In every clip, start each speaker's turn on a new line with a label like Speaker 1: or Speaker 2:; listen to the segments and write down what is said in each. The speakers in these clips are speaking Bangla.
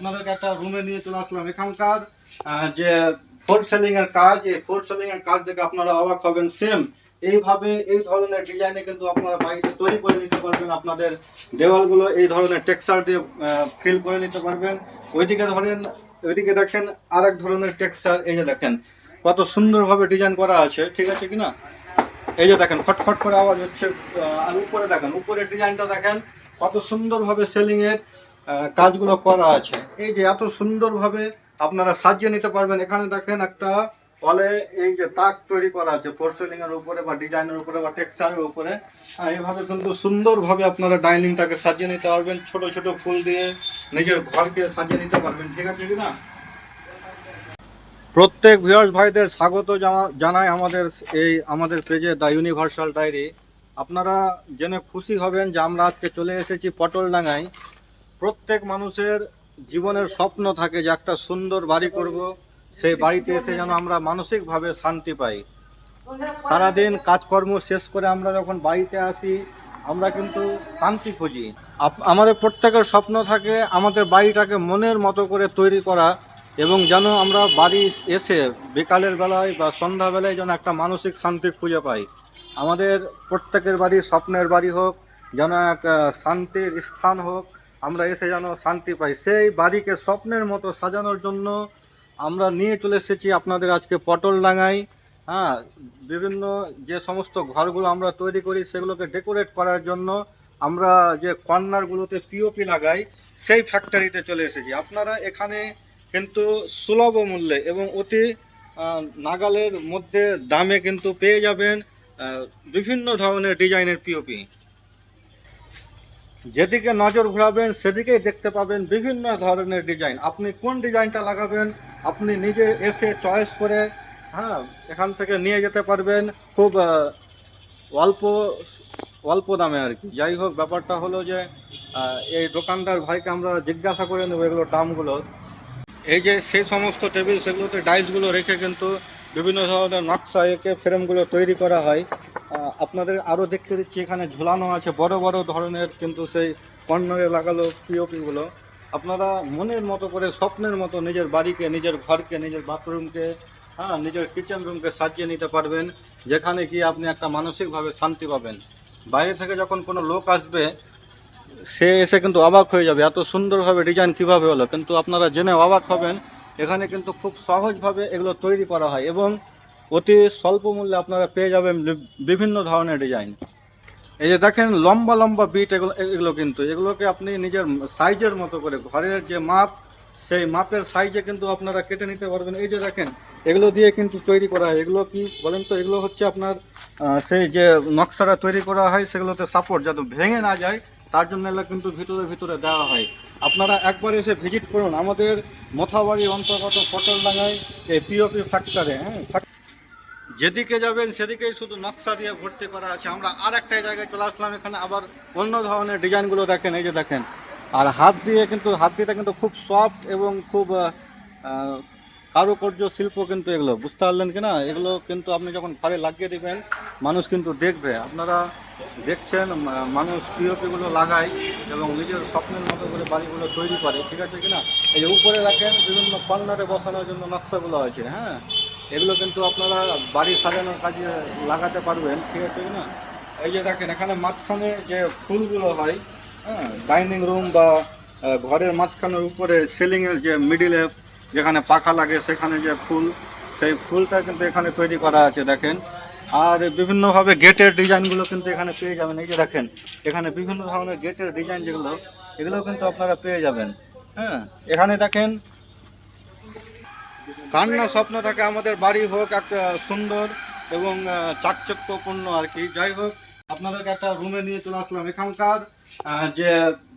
Speaker 1: আপনাদেরকে একটা রুমে নিয়ে চলে আসলাম। এখানকার যে ফোর সেলিং এর কাজ এই ফোর সেলিং এর কাজ দেখে আপনারা অবাক হবেন। সেম এইভাবে এই ধরনের ডিজাইনে কিন্তু আপনারা বাড়িতে তৈরি করে নিতে পারবেন। আপনাদের দেওয়ালগুলো এই ধরনের টেক্সচার দিয়ে ফিল করে নিতে পারবেন। ওইদিকে ধরেন ওইদিকে দেখেন আর এক ধরনের টেক্সচার এই যে দেখেন কত সুন্দরভাবে ডিজাইন করা আছে ঠিক আছে কিনা? এই যে দেখেন খটখট করে আওয়াজ হচ্ছে আর উপরে দেখেন উপরের ডিজাইনটা দেখেন কত সুন্দরভাবে সেলিং এর আহ, কাজগুলো করা আছে। এই যে এত সুন্দরভাবে আপনারা সাজিয়ে নিতে পারবেন। এখানে দেখেন একটা ফলে এই যে তাক তৈরি করা আছে ফোর সেলিং এর উপরে বা ডিজাইনের উপরে বা টেক্সচারের উপরে। এইভাবে কিন্তু সুন্দরভাবে আপনারা ডাইনিংটাকে সাজিয়ে নিতে পারবেন। ছোট ছোট ফুল দিয়ে নিজের ঘরকে সাজিয়ে নিতে পারবেন। ঠিক আছে কি না? প্রত্যেক ভিউয়ার্স ভাইদের স্বাগত জানা- জানাই আমাদের এই আমাদের পেজে দ্য ইউনিভার্সাল ডায়েরি আপনারা জেনে খুশি হবেন যে আমরা আজকে চলে এসেছি পটল পটলডাঙ্গায়। প্রত্যেক মানুষের জীবনের স্বপ্ন থাকে যে একটা সুন্দর বাড়ি করব, সেই বাড়িতে এসে যেন আমরা মানসিকভাবে শান্তি পাই। সারাদিন কাজকর্ম শেষ করে আমরা যখন বাড়িতে আসি, আমরা কিন্তু শান্তি খুঁজি। আমাদের প্রত্যেকের স্বপ্ন থাকে আমাদের বাড়িটাকে মনের মতো করে তৈরি করা এবং যেন আমরা বাড়ি এসে বিকালের বেলায় বা সন্ধ্যাবেলায় যেন একটা মানসিক শান্তি খুঁজে পাই। আমাদের প্রত্যেকের বাড়ি স্বপ্নের বাড়ি হোক, যেন এক শান্তির স্থান হোক আমরা এসে যেন শান্তি পাই। সেই বাড়িকে স্বপ্নের মতো সাজানোর জন্য আমরা নিয়ে চলে এসেছি আপনাদের আজকে পটল ডাঙায়। হ্যাঁ বিভিন্ন যে সমস্ত ঘরগুলো আমরা তৈরি করি সেগুলোকে ডেকোরেট করার জন্য আমরা যে কর্নারগুলোতে পিওপি লাগাই, সেই ফ্যাক্টরিতে চলে এসেছি। আপনারা এখানে কিন্তু সুলভ মূল্যে এবং অতি নাগালের মধ্যে দামে কিন্তু পেয়ে যাবেন বিভিন্ন ধরনের ডিজাইনের পিওপি যেদিকে নজর ঘোরাবেন, সেদিকেই দেখতে পাবেন বিভিন্ন ধরনের ডিজাইন আপনি কোন ডিজাইনটা লাগাবেন, আপনি নিজে এসে চয়েস করে হ্যাঁ এখান থেকে নিয়ে যেতে পারবেন। খুব অল্প অল্প দামে আর কি। যাই হোক, ব্যাপারটা হলো যে এই দোকানদার ভাইকে আমরা জিজ্ঞাসা করে নেব এগুলোর দামগুলো। এই যে সেই সমস্ত টেবিল, সেগুলোতে ডাইসগুলো রেখে কিন্তু বিভিন্ন ধরনের নকশা এঁকে ফ্রেমগুলো তৈরি করা হয়। আপনাদের আরও দেখতে দিচ্ছি এখানে ঝুলানো আছে, বড় বড় ধরনের কিন্তু সেই কর্নারে লাগালো পিওপিগুলো আপনারা মনের মতো করে, স্বপ্নের মতো নিজের বাড়িকে, নিজের ঘরকে, নিজের বাথরুমকে হ্যাঁ নিজের কিচেন রুমকে সাজিয়ে নিতে পারবেন, যেখানে গিয়ে আপনি একটা মানসিকভাবে শান্তি পাবেন। বাইরে থেকে যখন কোনো লোক আসবে, সে এসে কিন্তু অবাক হয়ে যাবে, এত সুন্দরভাবে ডিজাইন কীভাবে হলো। কিন্তু আপনারা জেনে অবাক হবেন, এখানে কিন্তু খুব সহজভাবে এগুলো তৈরি করা হয় এবং অতি স্বল্প মূল্যে আপনারা পেয়ে যাবেন বিভিন্ন ধরনের ডিজাইন এই যে দেখেন, লম্বা লম্বা বিট এগুলো এগুলো কিন্তু, এগুলোকে আপনি নিজের সাইজের মতো করে, ঘরের যে মাপ, সেই মাপের সাইজে কিন্তু আপনারা কেটে নিতে পারবেন। এই যে দেখেন, এগুলো দিয়ে কিন্তু তৈরি করা হয়। এগুলো কি বলেন তো, এগুলো হচ্ছে আপনার সেই যে নকশাটা তৈরি করা হয়, সেগুলোতে সাপোর্ট যাতে ভেঙে না যায়, তার জন্য এগুলো কিন্তু ভিতরে ভিতরে দেওয়া হয়। আপনারা একবার এসে ভিজিট করুন। আমাদের মথাবাড়ির অন্তর্গত পটলডাঙ্গায় এই পিওপি ফ্যাক্টরে হ্যাঁ যেদিকে যাবেন সেদিকেই শুধু নকশা দিয়ে ভর্তি করা আছে। আমরা আর একটা জায়গায় চলে আসলাম, এখানে আবার অন্য ধরনের ডিজাইনগুলো দেখেন, এই যে দেখেন। আর হাত দিয়ে কিন্তু, হাত দিয়ে কিন্তু খুব সফট এবং খুব কারুকার্য শিল্প কিন্তু এগুলো, বুঝতে পারলেন কি না? এগুলো কিন্তু আপনি যখন ঘরে লাগিয়ে দিবেন, মানুষ কিন্তু দেখবে। আপনারা দেখছেন মানুষ পিওপিগুলো লাগায় এবং নিজের স্বপ্নের মতো করে বাড়িগুলো তৈরি করে, ঠিক আছে কিনা এই উপরে রাখেন, বিভিন্ন কর্নারে বসানোর জন্য নকশাগুলো আছে হ্যাঁ? এগুলো কিন্তু আপনারা বাড়ি সাজানোর কাজে লাগাতে পারবেন, ঠিক আছে না এই যে দেখেন, এখানে মাঝখানে যে ফুলগুলো হয় হ্যাঁ ডাইনিং রুম বা ঘরের মাঝখানের উপরে সিলিংয়ের যে মিডিলে যেখানে পাখা লাগে, সেখানে যে ফুল, সেই ফুলটা কিন্তু এখানে তৈরি করা আছে, দেখেন। আর বিভিন্নভাবে গেটের ডিজাইনগুলো কিন্তু এখানে পেয়ে যাবেন। এই যে দেখেন, এখানে বিভিন্ন ধরনের গেটের ডিজাইন যেগুলো, এগুলো কিন্তু আপনারা পেয়ে যাবেন হ্যাঁ। এখানে দেখেন কান্না স্বপ্ন থাকে, আমাদের বাড়ি হোক একটা সুন্দর এবং চাকচক্যপূর্ণ আর কি। যাই হোক, আপনাদেরকে একটা রুমে নিয়ে চলে আসলাম। এখানকার যে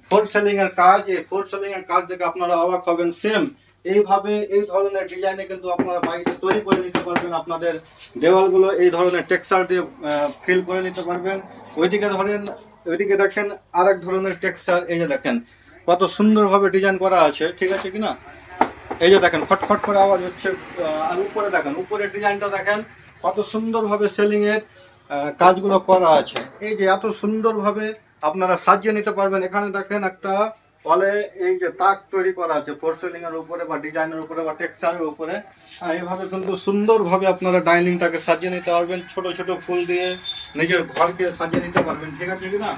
Speaker 1: ফোর সেলিং এর কাজ, এই ফোর সেলিং এর কাজ দেখে আপনারা অবাক হবেন। সেম এইভাবে এই ধরনের ডিজাইনে কিন্তু আপনারা বাড়িতে তৈরি করে নিতে পারবেন। আপনাদের দেওয়ালগুলো এই ধরনের টেক্সচার দিয়ে ফিল করে নিতে পারবেন। ওইদিকে ধরেন, ওইদিকে দেখেন আর ধরনের টেক্সচার এই যে দেখেন, কত সুন্দরভাবে ডিজাইন করা আছে। ঠিক আছে কিনা এই যে দেখেন খটখট করে আওয়াজ হচ্ছে আর উপরে দেখেন উপরের ডিজাইনটা দেখেন কত সুন্দরভাবে সেলিং এর আহ, কাজগুলো করা আছে। এই যে এত সুন্দরভাবে আপনারা সাজিয়ে নিতে পারবেন। এখানে দেখেন একটা ফলে এই যে তাক তৈরি করা আছে ফোর সিলিং এর উপরে বা ডিজাইনের উপরে বা টেক্সচারের উপরে। এইভাবে কিন্তু সুন্দরভাবে আপনারা ডাইনিংটাকে সাজিয়ে নিতে পারবেন ছোট ছোট ফুল দিয়ে নিজের ঘরকে সাজিয়ে নিতে পারবেন। ঠিক আছে কি না?